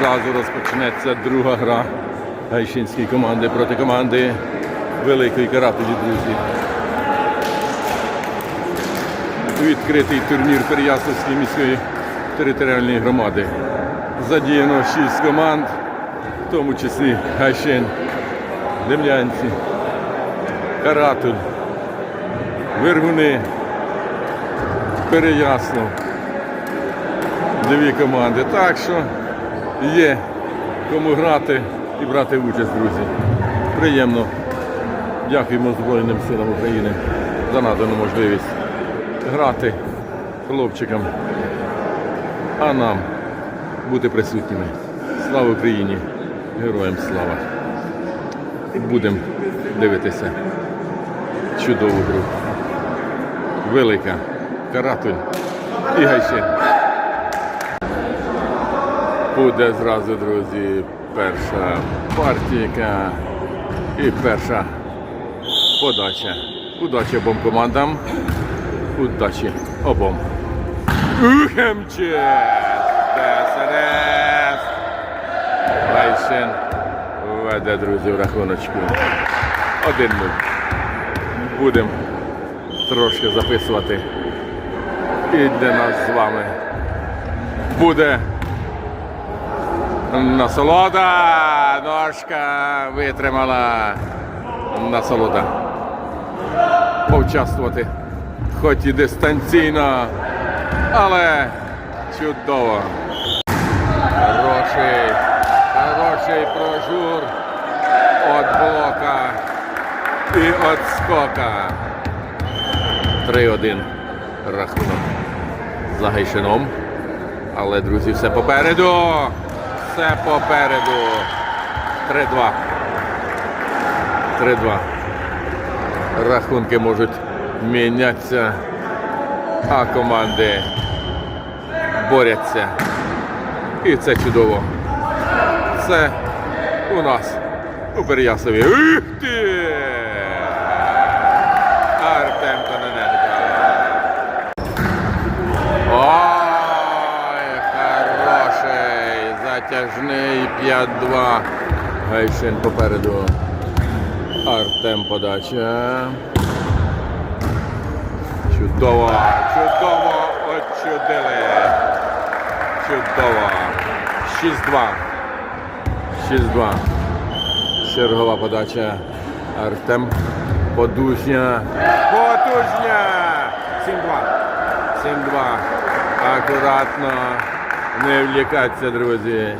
зразу розпочнеться друга гра гайшинської команди проти команди Великої Карателі, друзі. Відкритий турнір Переяславської міської територіальної громади. Задіяно шість команд, в тому числі Гайшин, Демлянці, Каратуль, Вергуни, Переяслав. Дві команди. Так що є кому грати і брати участь, друзі. Приємно. Дякуємо Збройним силам України за надану можливість грати хлопчикам, а нам бути присутніми. Слава Україні! Героям слава! Будемо дивитися чудову гру. Велика Каратуль і Гайшин. Буде зразу, друзі, перша партійка і перша подача. Удачі обом командам. Удачі обом. УХМЧ! ТСРС! Гайшин веде, друзі, в рахуночку. Один нуль. Будемо трошки записувати. І для нас з вами буде насолода. Ножка витримала насолода. Поучаствувати, хоч і дистанційно, але чудово. Хороший, хороший прожур від блока і від скока. 3-1 рахунок за Гайшином. Але, друзі, все попереду. Все попереду. 3-2. 3-2. Рахунки можуть мінятися, а команди борються. І це чудово. Це у нас у Пер'ясові. Ти! Артем Кононенко. Ой, хороший, затяжний 5-2. Гайшин попереду. Артем подача. Чудово, чудово очудили. Чудово. 6-2. 6-2. Чергова подача. Артем. Подушня. Потужня. 7-2. 7-2. Акуратно. Не влікатися, друзі.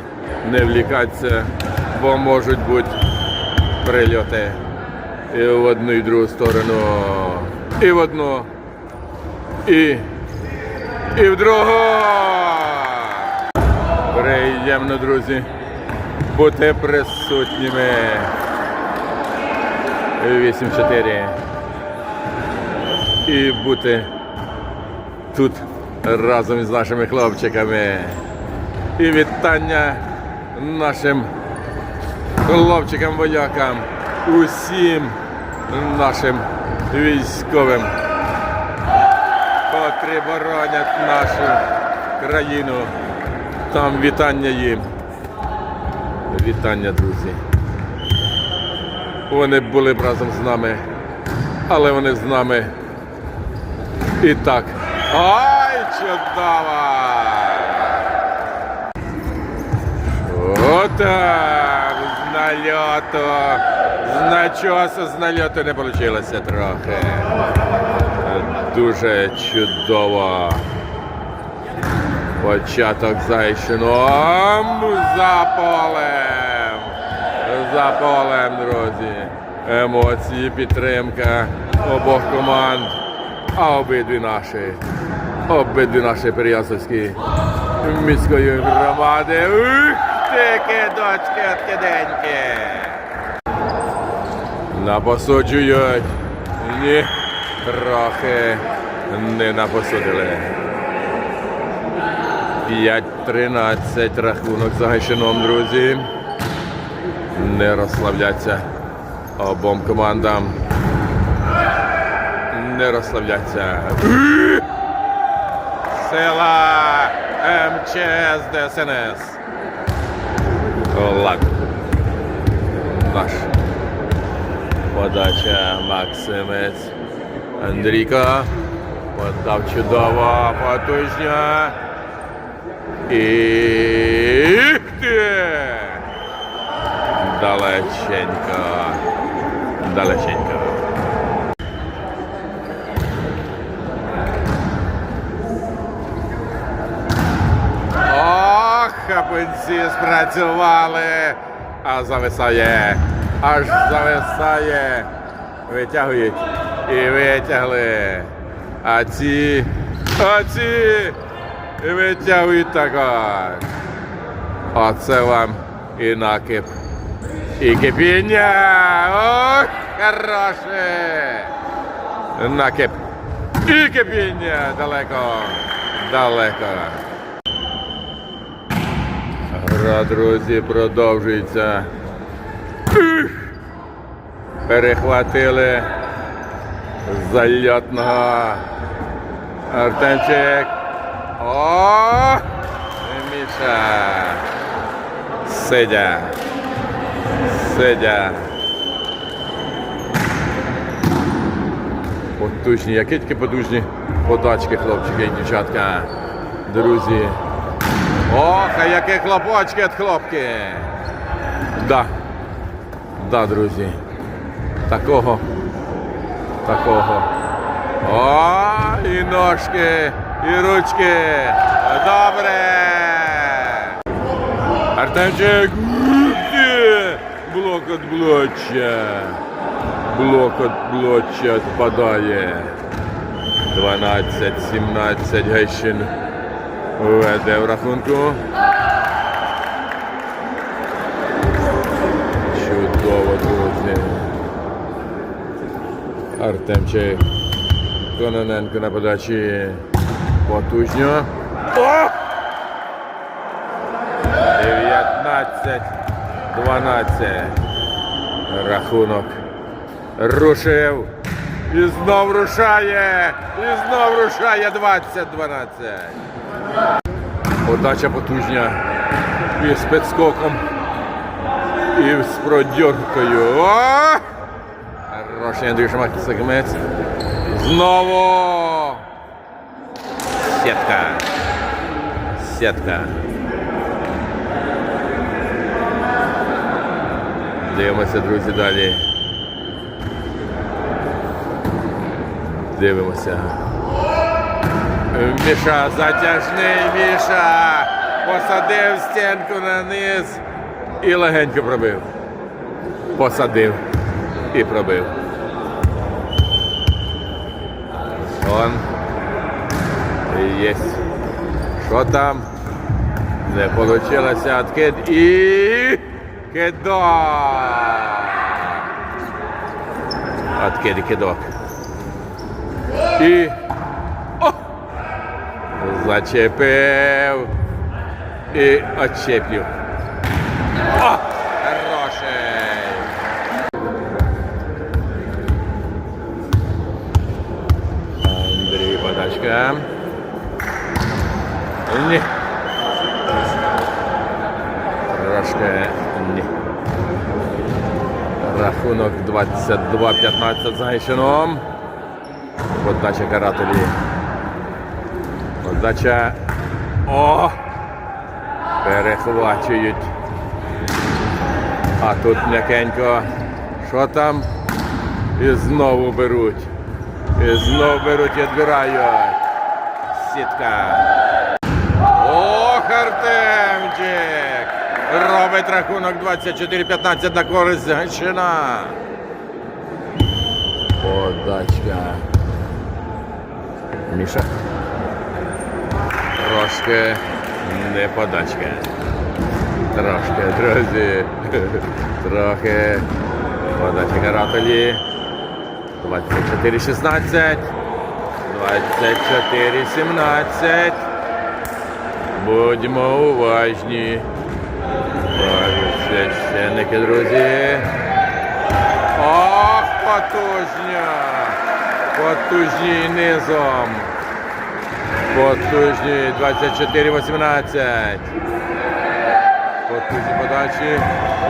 Не влікатися, бо можуть бути прильоти. І в одну і в другу сторону. І в одну. І. І в другу. Приємно, друзі. Бути присутніми. 8-4. І бути тут разом із нашими хлопчиками. І вітання нашим хлопчикам-воякам, усім нашим військовим, котрі боронять нашу країну. Там вітання їм. Вітання, друзі. Вони були б разом з нами, але вони з нами і так. Ай, чудово! Отак, з нальоту. З начосу з нальоту не вийшло трохи. Дуже чудово. Початок зайшином за полем. За полем, друзі. Емоції, підтримка обох команд. А обидві наші. Обидві наші Переяславські міської громади. Ух ти, кидочки, откиденьки. Напосуджують. Ні, трохи не напосудили. 5-13 рахунок за Гайшином, друзі. Не розслабляться обом командам. Не розслабляться. Сила МЧС ДСНС. Ладно. Наш. Подача Максимець. Андрійка. Подав чудово, потужня. І ти! Далеченько. Далеченько. Ох, хапинці спрацювали. А зависає. Аж зависає. Витягують. І витягли. А ці. А ці. І витягують також. Оце вам і накип. І кипіння. Ох, хороше. Накип. І кипіння. Далеко. Далеко. Гра, друзі, продовжується. Перехватили зальотного Артемчик. О! Міша. Сидя. Сидя. Потужні, які тільки потужні подачки, хлопчики і дівчатка. Друзі. Ох, а які хлопочки від хлопки. Да. Да, друзі. Такого. Такого. О, і ножки, і ручки. Добре. Артемчик. Блок від блоча. Блок від блоча відпадає. 12-17 Гейшин веде в рахунку. Чудово, друзі. Артемчик. Кононенко на подачі. Потужньо. О! 19. 12. Рахунок. Рушив. І знов рушає. І знов рушає 20-12. Подача потужня. І з підскоком. І з продьоркою. Хороший Андрій Шамак сегмент. Знову. Сітка. Сітка. Дивимося, друзі, далі. Дивимося. Міша, затяжний Міша. Посадив стінку на низ і легенько пробив. Посадив і пробив. Он. Єсть. Що там? Не получилося откид і кидок. Откид і кидок. І! Зачепив. І очеплю. О! Хороший. Андрій подачка. Ні. Трошки ні. Рахунок 22-15 за Гайшином. Подача карателі. Подача. О! Перехвачують. А тут м'якенько. Що там? І знову беруть. І знову беруть відбирають. Сітка. Ох, Артемчик! Робить рахунок 24-15 на користь Гайшина. Подачка. Міша. Трошки не подачка. Трошки, друзі. Трохи. Подача карателі. 24-16. 24-17. Будьмо уважні. Священники, друзі. Ох, потужня! Потужні низом. Потужні 24-18. Потужні подачі.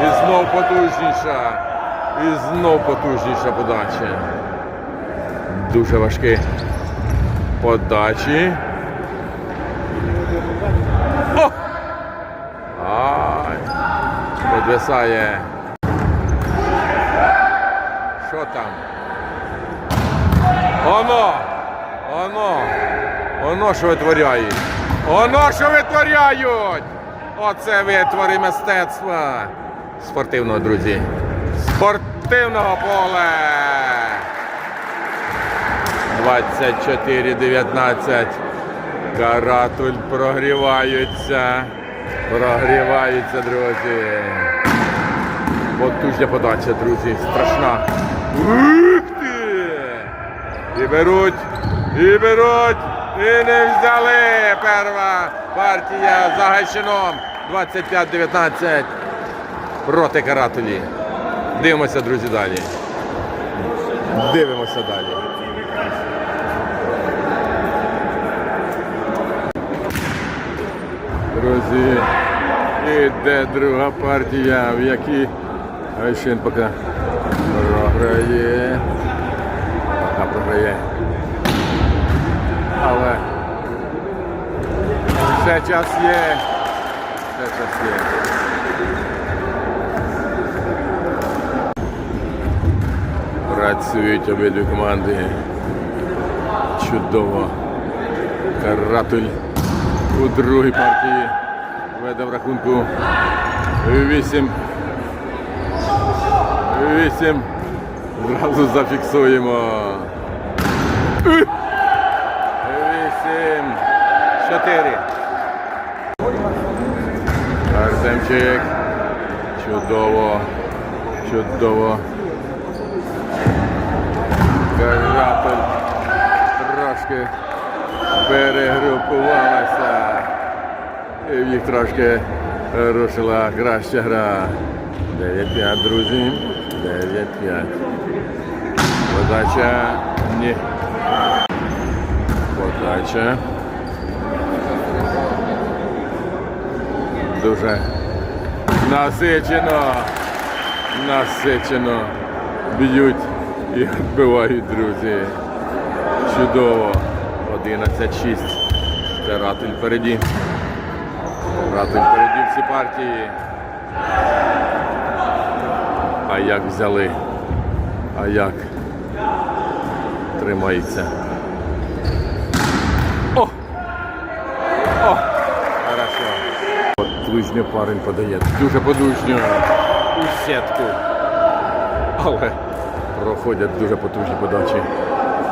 І знов потужніша. І знов потужніша подача. Дуже важкі подачі. О! Ай! Підвисає. Що там? Оно! Оно! Оно що витворяють! Оно що витворяють! Оце витвори мистецтва! Спортивного, друзі! Спортивного поля! 24-19. Каратуль прогріваються. Прогріваються, друзі. Потужня подача, друзі. Страшна. Ух ти! І беруть, і беруть, і не взяли. Перша партія за Гайщином. 25-19 проти Каратулі. Дивимося, друзі, далі. Дивимося далі. Друзі, іде друга партія, в якій Гайшин поки програє. Поки програє. Але ще час є. Ще час є. Працюють обидві команди. Чудово. Каратуль у другій партії веде в рахунку 8. 8. Зразу зафіксуємо. 8. 4. Артемчик. Чудово. Чудово. Каратуль трошки перегрупувалася. І в їх трошки рушила краща гра. 9-5, друзі. 9-5. Подача. Ні. Подача. Дуже насичено. Насичено. Б'ють і вбивають, друзі. Чудово. 11-6. Це Ратуль впереді. Ратуль впереді всі партії. А як взяли? А як? Тримається. О! О! Хорошо. Потужньо парень подає. Дуже потужньо. У сітку. Але проходять дуже потужні подачі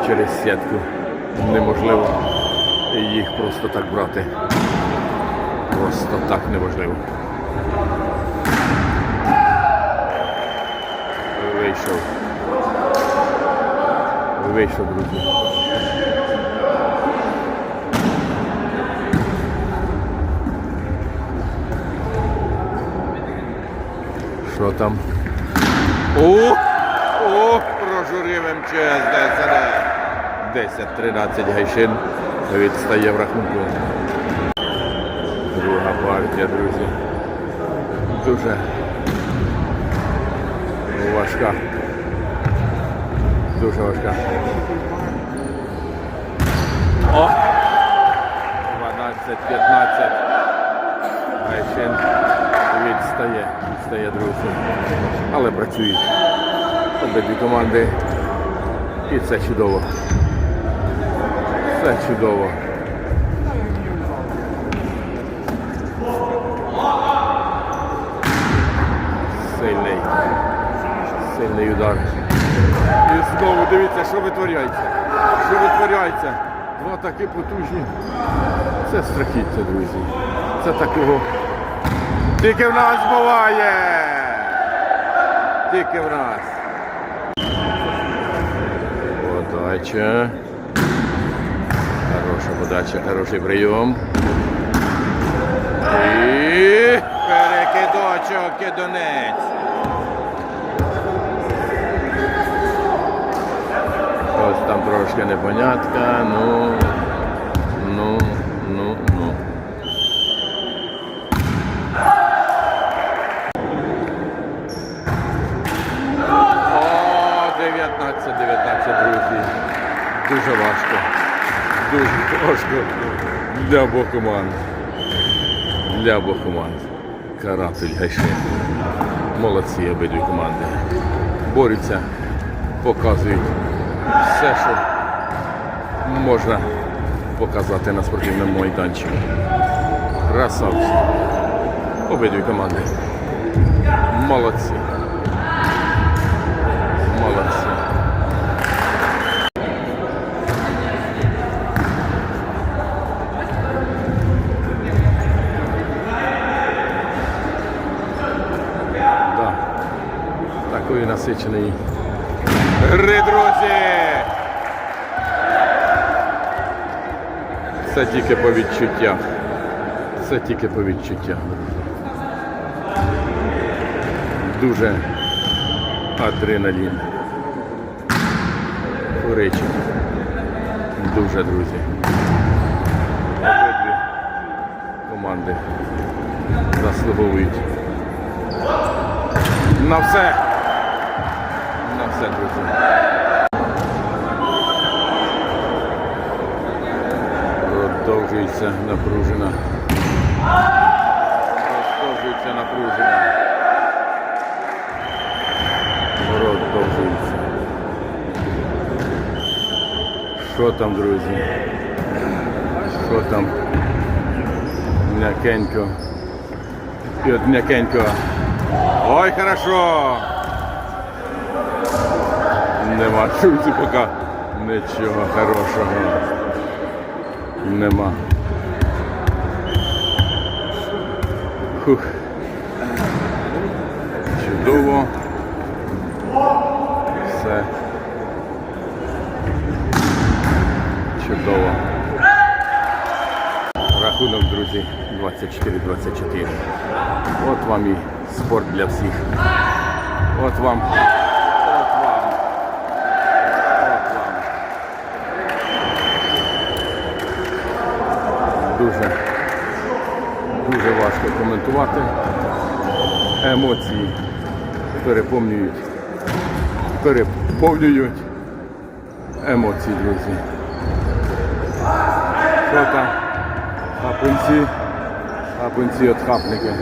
через сітку. Неможливо їх просто так брати. Просто так неможливо. Вийшов. Вийшов, друзі. Що там? О! О! Прожурив МЧС ДСР. 10-13 Гайшин відстає в рахунку. Друга партія, друзі. Дуже важка. Дуже важка. О! 12-15. Гайшин відстає. Відстає, друзі. Але працюють. Обидві команди. І це чудово. Це чудово. Сильний. Сильний удар. І знову дивіться, що витворяється. Що витворяється. Два такі потужні. Це страхіття, друзі. Це такого. Тільки в нас буває. Тільки в нас. Подача. Хороша подача, хороший прийом. І перекидочок кидонець. Ось там трошки непонятка, ну. Важко. Дуже важко для обох команд. Для обох команд. Каратель Гайшин. Молодці обидві команди. Борються, показують все, що можна показати на спортивному майданчику. Красавці. Обидві команди. Молодці. Да. Такої насиченої гри, друзі! Це тільки по відчуттях. Це тільки по відчуттях. Дуже адреналін. Куричі. Дуже, друзі. Обидві команди заслуговують на все. Продовжується напружена. Продовжується напружена. Продовжується. Що там, друзі? Що там? М'якенько. І от м'якенько. Ой, хорошо. Нема друзі, поки нічого хорошого. Нема. Хух. Чудово. Все. Чудово. Рахунок, друзі, 24-24. От вам і спорт для всіх. От вам. От вам. От вам. Дуже, дуже важко. Емоції переповнюють. Переповнюють емоції, друзі. Що там? Хапунці. Хапунці от хапники.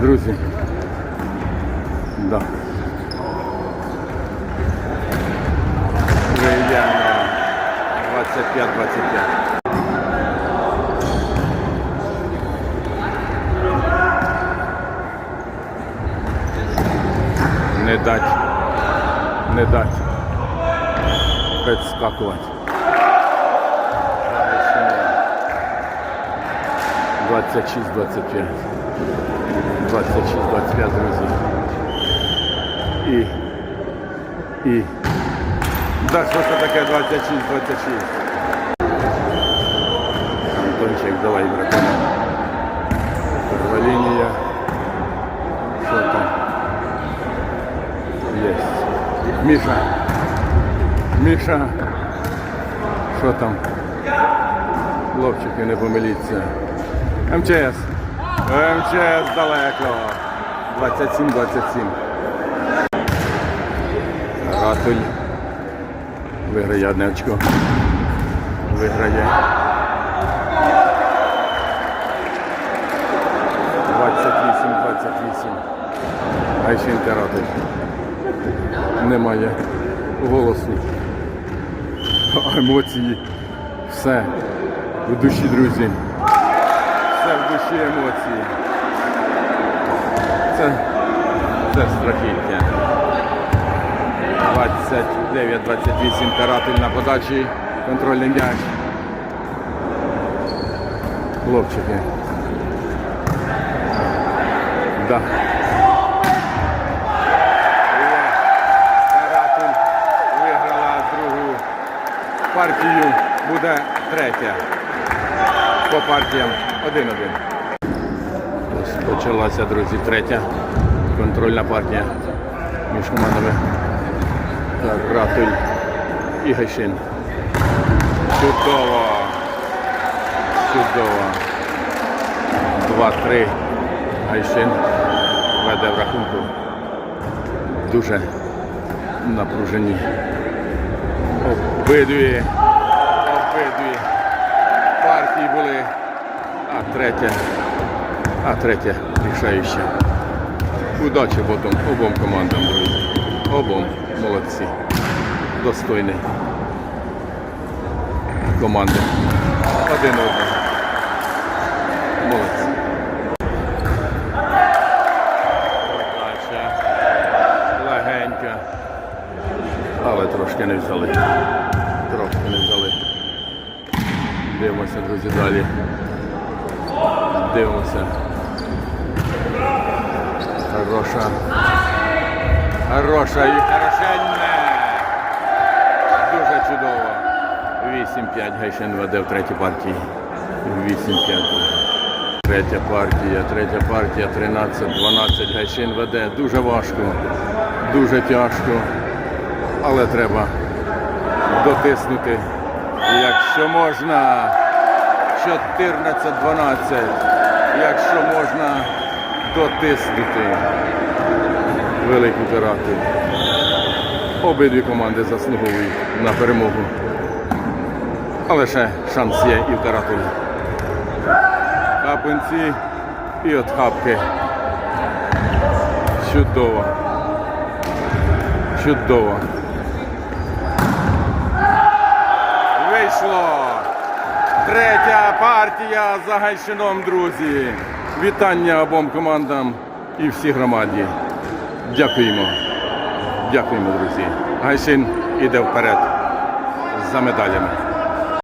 Друзі. Да. Вже йдемо на 25-25. Не дать. Не дать. Підскакувати. 26-25. 26-25, друзі. І. І. Да, що це таке 26-26? Антончик, давай, братан. Миша. Миша. Що там? Хлопчики, не помиліться. МЧС. МЧС далеко. 27-27. Ратуль. Виграє одне очко. Виграє. 28-28. Айшенка Ратуль. Немає голосу. Емоції. Все. В душі, друзі. Все в душі емоції. Це, це страхіття. 29-28 каратель на подачі. Контрольний м'яч. Хлопчики. Да. Є. Каратель виграла другу партію. Буде третя. По партіям 1-1. Ось Почалася, друзі, третя контрольна партія між командами Каратель і Гайшин. Чудово! Чудово! 2-3 Гайшин веде в рахунку. Дуже напружені обидві були, а третє, а третє рішаюче. Удачі потім обом командам. Обом молодці. Достойні команди. Один одного. Молодці. Передача. Легенька. Але трошки не взяли. Трошки не взяли. Дивимося, друзі, далі. Дивимося. Хороша. Хороша і хорошенне. Дуже чудово. 8-5 Гайшин веде в третій партії. 8-5. Третя партія, третя партія, 13-12 Гайшин веде. Дуже важко, дуже тяжко. Але треба дотиснути. Якщо можна 14-12. Якщо можна дотиснути велику карати. Обидві команди заслуговують на перемогу. Але ще шанс є і в каратулі. Хапинці і от хапки. Чудово. Чудово. Вийшло. Третя партія за Гайщином, друзі. Вітання обом командам і всій громаді. Дякуємо. Дякуємо, друзі. Гайшин іде вперед за медалями.